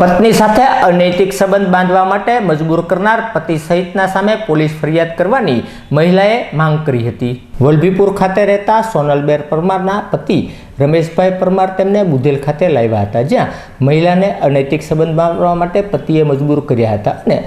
પત્ની સાથે અનૈતિક સંબંધ બાંધવા માટે મજબૂર કરનાર પતિ સહિતના સામે પોલીસ ફરિયાદ કરવાની મહિલાએ માંગ કરી હતી. વલભીપુર ખાતે રહેતા સોનલબેર પરમારના પતિ રમેશભાઈ પરમાર તેમને બુધેલ ખાતે લાવ્યા હતા, જ્યાં મહિલાને અનૈતિક સંબંધ બાંધવા માટે પતિએ મજબૂર કર્યા હતા અને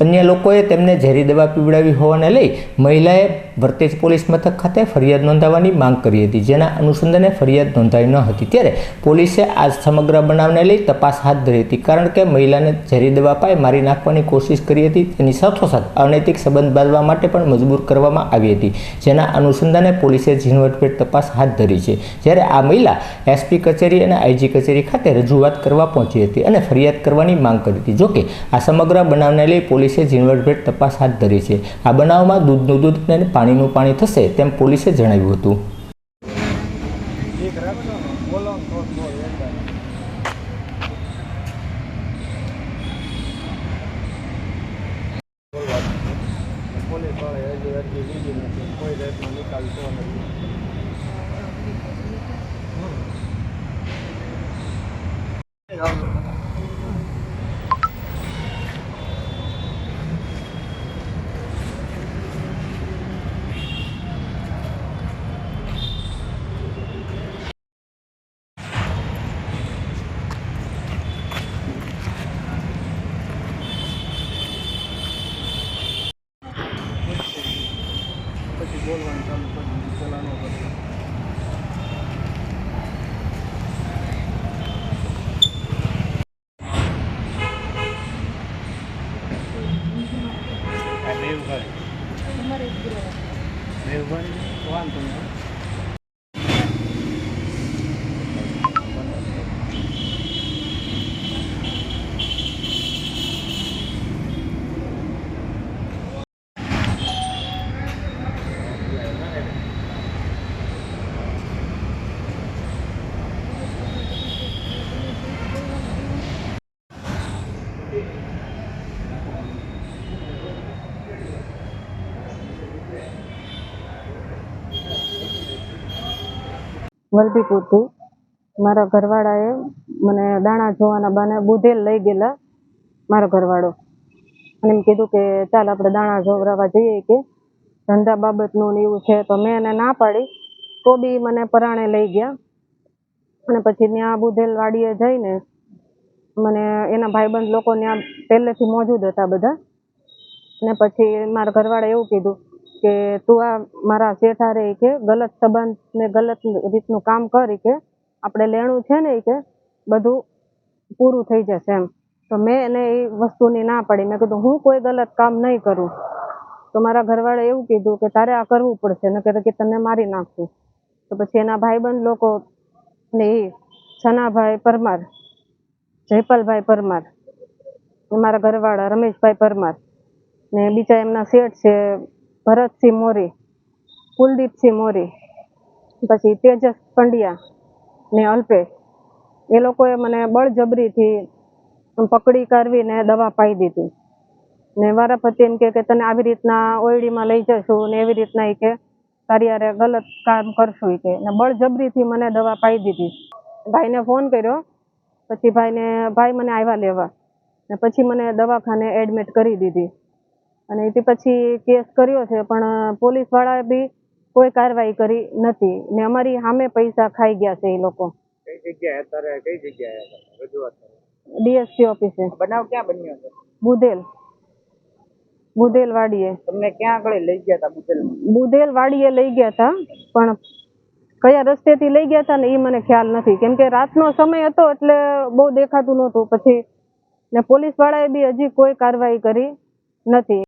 અન્ય લોકોએ તેમને ઝેરી દવા પીવડાવી હોવાને લઈ મહિલાએ વર્તેજ પોલીસ મથક ખાતે ફરિયાદ નોંધાવવાની માંગ કરી હતી, જેના અનુસંધાને ફરિયાદ નોંધાઈ ન હતી. ત્યારે પોલીસે આ સમગ્ર બનાવને લઈ તપાસ હાથ ધરી હતી, કારણ કે મહિલાને ઝેરી દવા પાઈ મારી નાખવાની કોશિશ કરી હતી. તેની સાથોસાથ અનૈતિક સંબંધ બાંધવા માટે પણ મજબૂર કરવામાં આવી હતી, જેના અનુસંધાને પોલીસે ઝીણવટભેર તપાસ હાથ ધરી છે. જ્યારે આ મહિલા એસપી કચેરી અને આઈજી કચેરી ખાતે રજૂઆત કરવા પહોંચી હતી અને ફરિયાદ કરવાની માંગ કરી હતી. જોકે આ સમગ્ર બનાવને લઈ પોલીસે ઝીણવટભેર તપાસ હાથ ધરી છે. આ બનાવમાં દૂધનું દૂધ અને પાણીનું પાણી થશે તેમ પોલીસે જણાવ્યું હતું. કોઈ રેટમાં ને બોલો ને તો જ બોલ એકદમ પોલીસવાળા હજી અરજી લીધી નથી કોઈ જાતનો નિકાલ થયો નથી પછી બોલવાનું ચાલુ કરી પેલા ન કરતા. દેવભાઈ. દેવભાઈ વાંધો નહીં. વલભીપુરથી મારા ઘરવાળાએ મને દાણા જોવાના બાને બુધેલ લઈ ગયેલા મારો ઘરવાળો. અને એમ કીધું કે, ચાલ આપણે દાણા જોવરાવા જઈએ કે, ધંધા બાબતનું ને એવું છે તો મેં એને ના પાડી. તો બી મને પરાણે લઈ ગયા. અને પછી ત્યાં બુધેલ વાડીએ જઈને મને એના ભાઈબંધ લોકો ત્યાં પહેલેથી મોજૂદ હતા બધા. ને પછી મારા ઘરવાળા એવું કીધું કે તું આ મારા શેઠારે ઈ કે ગલત સંબંધ ને ગલત રીતનું કામ કરી કે આપણે લેણું છે ને કે બધું પૂરું થઈ જશે એમ. તો મેં એને એ વસ્તુની ના પાડી. મેં કીધું, હું કોઈ ગલત કામ નહીં કરું. તો મારા ઘરવાળાએ એવું કીધું કે, તારે આ કરવું પડશે, નકર કે તને મારી નાખશું. તો પછી એના ભાઈબંધ લોકો ને એ છનાભાઈ પરમાર જયપાલભાઈ પરમાર. મારા ઘરવાળા રમેશભાઈ પરમાર. ને બીજા એમના શેઠ છે ભરતસિંહ મોરી, કુલદીપસિંહ મોરી, પછી તેજસ પંડ્યા ને અલ્પેશ. એ લોકોએ મને બળજબરીથી પકડી કરવીને દવા પાઈ દીધી. ને વારાફરતી એમ કહે કે તને આવી રીતના ઓયડીમાં લઈ જશું ને એવી રીતના એ કે, તારી હારે ગલત કામ કરશું એ કે. ને બળજબરીથી મને દવા પાઈ દીધી. ભાઈને ફોન કર્યો. પછી ભાઈને ભાઈ મને આવ્યા લેવા. ને પછી મને દવાખાને એડમિટ કરી દીધી. અને એથી પછી કેસ કર્યો છે પણ પોલીસ વાળાએ બી કોઈ કાર્યવાહી કરી નથી. ને અમારી સામે પૈસા ખાઈ ગયા છે એ લોકો. ડીએસપી ઓફિસે. બનાવ ક્યાં બન્યો બુધેલ બુધેલ વાડીએ તમને ક્યાં આગળ લઈ ગયા હતા બુધેલ બુધેલ વાડીએ લઈ ગયા હતા પણ કયા રસ્તેથી લઈ ગયા હતા ને એ મને ખ્યાલ નથી. કેમ કે રાતનો સમય હતો એટલે બહુ દેખાતું નહોતું. પછી ને પોલીસ વાળાએ બી હજી કોઈ કાર્યવાહી કરી નથી.